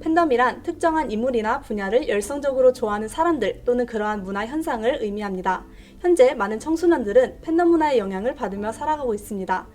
팬덤이란 특정한 인물이나 분야를 열성적으로 좋아하는 사람들 또는 그러한 문화 현상을 의미합니다. 현재 많은 청소년들은 팬덤 문화의 영향을 받으며 살아가고 있습니다.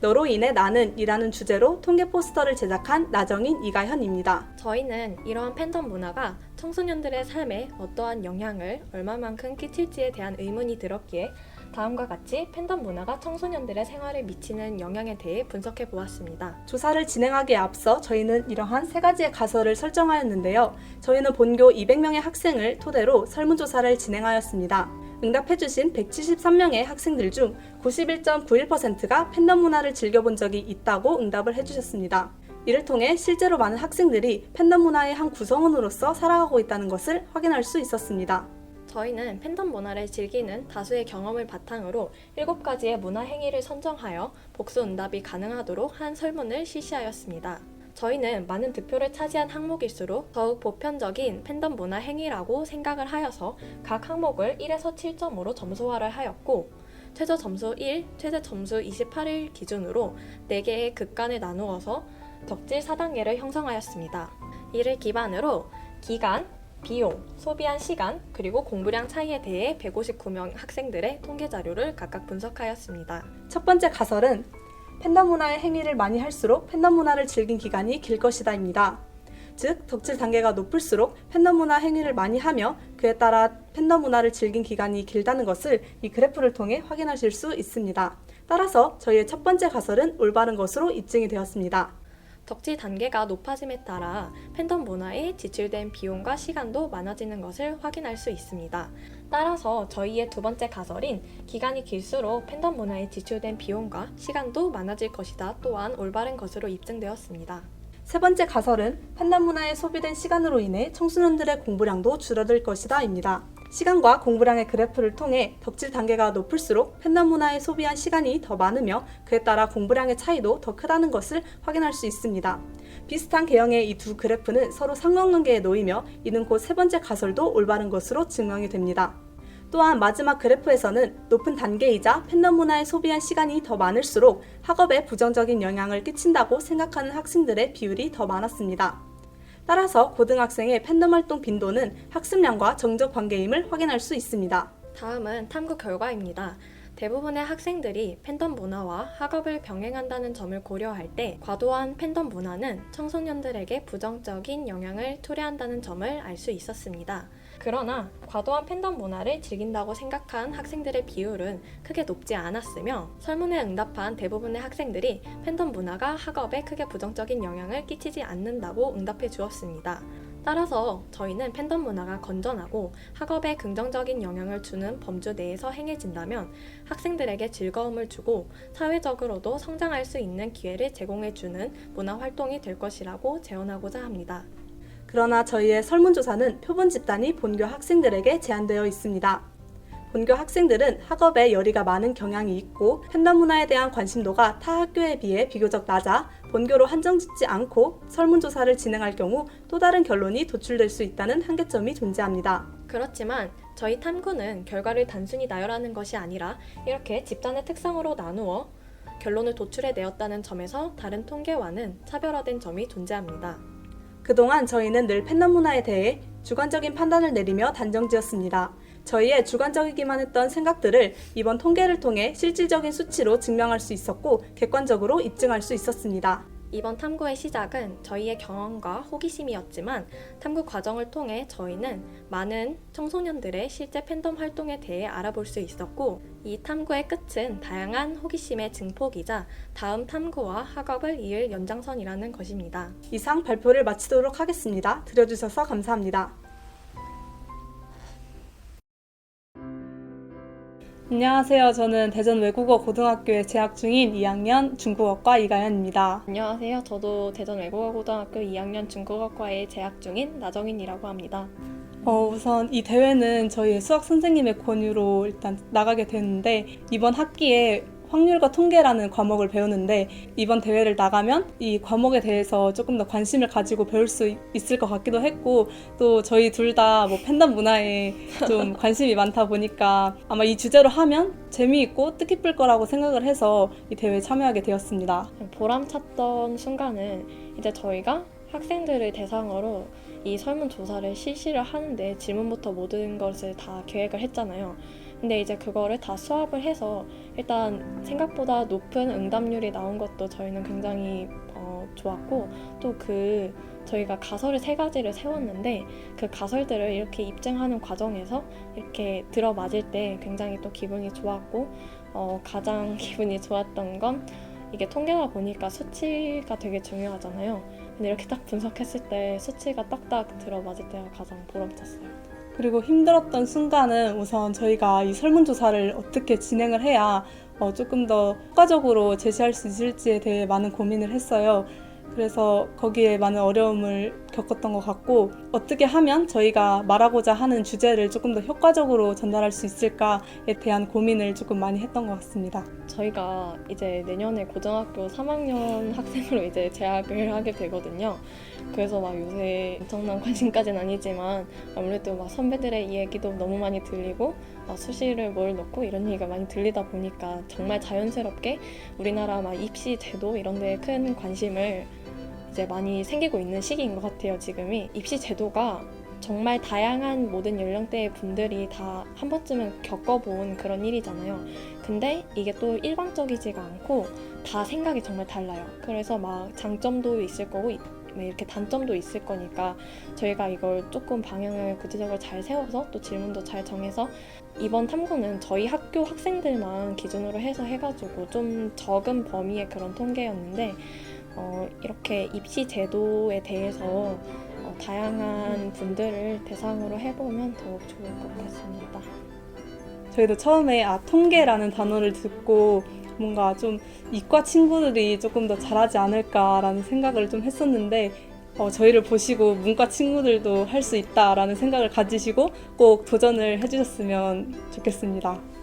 너로 인해 나는 이라는 주제로 통계 포스터를 제작한 나정인 이가현입니다. 저희는 이러한 팬덤 문화가 청소년들의 삶에 어떠한 영향을 얼마만큼 끼칠지에 대한 의문이 들었기에 다음과 같이 팬덤 문화가 청소년들의 생활에 미치는 영향에 대해 분석해 보았습니다. 조사를 진행하기에 앞서 저희는 이러한 세 가지의 가설을 설정하였는데요. 저희는 본교 200명의 학생을 토대로 설문조사를 진행하였습니다. 응답해주신 173명의 학생들 중 91.91%가 팬덤 문화를 즐겨본 적이 있다고 응답을 해주셨습니다. 이를 통해 실제로 많은 학생들이 팬덤 문화의 한 구성원으로서 살아가고 있다는 것을 확인할 수 있었습니다. 저희는 팬덤 문화를 즐기는 다수의 경험을 바탕으로 7가지의 문화 행위를 선정하여 복수 응답이 가능하도록 한 설문을 실시하였습니다. 저희는 많은 득표를 차지한 항목일수록 더욱 보편적인 팬덤 문화 행위라고 생각을 하여서 각 항목을 1에서 7점으로 점수화를 하였고 최저 점수 1, 최대 점수 28을 기준으로 4개의 극간을 나누어서 덕질 4단계를 형성하였습니다. 이를 기반으로 기간, 비용, 소비한 시간, 그리고 공부량 차이에 대해 159명 학생들의 통계 자료를 각각 분석하였습니다. 첫 번째 가설은 팬덤 문화의 행위를 많이 할수록 팬덤 문화를 즐긴 기간이 길 것이다입니다. 즉, 덕질 단계가 높을수록 팬덤 문화 행위를 많이 하며 그에 따라 팬덤 문화를 즐긴 기간이 길다는 것을 이 그래프를 통해 확인하실 수 있습니다. 따라서 저희의 첫 번째 가설은 올바른 것으로 입증이 되었습니다. 덕질 단계가 높아짐에 따라 팬덤 문화에 지출된 비용과 시간도 많아지는 것을 확인할 수 있습니다. 따라서 저희의 두 번째 가설인 기간이 길수록 팬덤 문화에 지출된 비용과 시간도 많아질 것이다 또한 올바른 것으로 입증되었습니다. 세 번째 가설은 팬덤 문화에 소비된 시간으로 인해 청소년들의 공부량도 줄어들 것이다입니다. 시간과 공부량의 그래프를 통해 덕질 단계가 높을수록 팬덤 문화에 소비한 시간이 더 많으며 그에 따라 공부량의 차이도 더 크다는 것을 확인할 수 있습니다. 비슷한 개형의 이 두 그래프는 서로 상관관계에 놓이며 이는 곧 세 번째 가설도 올바른 것으로 증명이 됩니다. 또한 마지막 그래프에서는 높은 단계이자 팬덤 문화에 소비한 시간이 더 많을수록 학업에 부정적인 영향을 끼친다고 생각하는 학생들의 비율이 더 많았습니다. 따라서 고등학생의 팬덤 활동 빈도는 학습량과 정적 관계임을 확인할 수 있습니다. 다음은 탐구 결과입니다. 대부분의 학생들이 팬덤 문화와 학업을 병행한다는 점을 고려할 때 과도한 팬덤 문화는 청소년들에게 부정적인 영향을 초래한다는 점을 알 수 있었습니다. 그러나 과도한 팬덤 문화를 즐긴다고 생각한 학생들의 비율은 크게 높지 않았으며 설문에 응답한 대부분의 학생들이 팬덤 문화가 학업에 크게 부정적인 영향을 끼치지 않는다고 응답해 주었습니다. 따라서 저희는 팬덤 문화가 건전하고 학업에 긍정적인 영향을 주는 범주 내에서 행해진다면 학생들에게 즐거움을 주고 사회적으로도 성장할 수 있는 기회를 제공해 주는 문화 활동이 될 것이라고 제언하고자 합니다. 그러나 저희의 설문조사는 표본 집단이 본교 학생들에게 제한되어 있습니다. 본교 학생들은 학업에 열의가 많은 경향이 있고 팬덤 문화에 대한 관심도가 타 학교에 비해 비교적 낮아 본교로 한정짓지 않고 설문조사를 진행할 경우 또 다른 결론이 도출될 수 있다는 한계점이 존재합니다. 그렇지만 저희 탐구는 결과를 단순히 나열하는 것이 아니라 이렇게 집단의 특성으로 나누어 결론을 도출해 내었다는 점에서 다른 통계와는 차별화된 점이 존재합니다. 그동안 저희는 늘 팬덤 문화에 대해 주관적인 판단을 내리며 단정지었습니다. 저희의 주관적이기만 했던 생각들을 이번 통계를 통해 실질적인 수치로 증명할 수 있었고 객관적으로 입증할 수 있었습니다. 이번 탐구의 시작은 저희의 경험과 호기심이었지만 탐구 과정을 통해 저희는 많은 청소년들의 실제 팬덤 활동에 대해 알아볼 수 있었고 이 탐구의 끝은 다양한 호기심의 증폭이자 다음 탐구와 학업을 이을 연장선이라는 것입니다. 이상 발표를 마치도록 하겠습니다. 들어주셔서 감사합니다. 안녕하세요. 저는 대전 외국어 고등학교에 재학 중인 2학년 중국어과 이가연입니다. 안녕하세요. 저도 대전 외국어고등학교 2학년 중국어과에 재학 중인 나정인이라고 합니다. 어, 우선 이 대회는 저희 수학 선생님의 권유로 일단 나가게 됐는데 이번 학기에 확률과 통계라는 과목을 배우는데 이번 대회를 나가면 이 과목에 대해서 조금 더 관심을 가지고 배울 수 있- 있을 것 같기도 했고 또 저희 둘 다 뭐 팬덤 문화에 좀 관심이 많다 보니까 아마 이 주제로 하면 재미있고 뜻깊을 거라고 생각을 해서 이 대회에 참여하게 되었습니다. 보람찼던 순간은 이제 저희가 학생들을 대상으로 이 설문조사를 실시를 하는데 질문부터 모든 것을 다 계획을 했잖아요. 근데 이제 그거를 다 수합을 해서 일단 생각보다 높은 응답률이 나온 것도 저희는 굉장히 어, 좋았고 또 그 저희가 가설을 세 가지를 세웠는데 그 가설들을 이렇게 입증하는 과정에서 이렇게 들어맞을 때 굉장히 또 기분이 좋았고 어, 가장 기분이 좋았던 건 이게 통계다 보니까 수치가 되게 중요하잖아요. 근데 이렇게 딱 분석했을 때 수치가 딱딱 들어맞을 때가 가장 보람찼어요. 그리고 힘들었던 순간은 우선 저희가 이 설문조사를 어떻게 진행을 해야 어, 조금 더 효과적으로 제시할 수 있을지에 대해 많은 고민을 했어요. 그래서 거기에 많은 어려움을 겪었던 것 같고 어떻게 하면 저희가 말하고자 하는 주제를 조금 더 효과적으로 전달할 수 있을까에 대한 고민을 조금 많이 했던 것 같습니다. 저희가 이제 내년에 고등학교 3학년 학생으로 이제 재학을 하게 되거든요. 그래서 막 요새 엄청난 관심까지는 아니지만 아무래도 막 선배들의 이야기도 너무 많이 들리고 막 수시를 뭘 넣고 이런 얘기가 많이 들리다 보니까 정말 자연스럽게 우리나라 막 입시 제도 이런 데에 큰 관심을 이제 많이 생기고 있는 시기인 것 같아요. 지금이 입시 제도가 정말 다양한 모든 연령대의 분들이 다 한 번쯤은 겪어본 그런 일이잖아요. 근데 이게 또 일방적이지가 않고 다 생각이 정말 달라요. 그래서 막 장점도 있을 거고 이- 네, 이렇게 단점도 있을 거니까 저희가 이걸 조금 방향을 구체적으로 잘 세워서 또 질문도 잘 정해서 이번 탐구는 저희 학교 학생들만 기준으로 해서 해가지고 좀 적은 범위의 그런 통계였는데 어, 이렇게 입시 제도에 대해서 어, 다양한 분들을 대상으로 해보면 더욱 좋을 것 같습니다. 저희도 처음에 아 통계라는 단어를 듣고 뭔가 좀 이과 친구들이 조금 더 잘하지 않을까라는 생각을 좀 했었는데 어, 저희를 보시고 문과 친구들도 할 수 있다라는 생각을 가지시고 꼭 도전을 해주셨으면 좋겠습니다.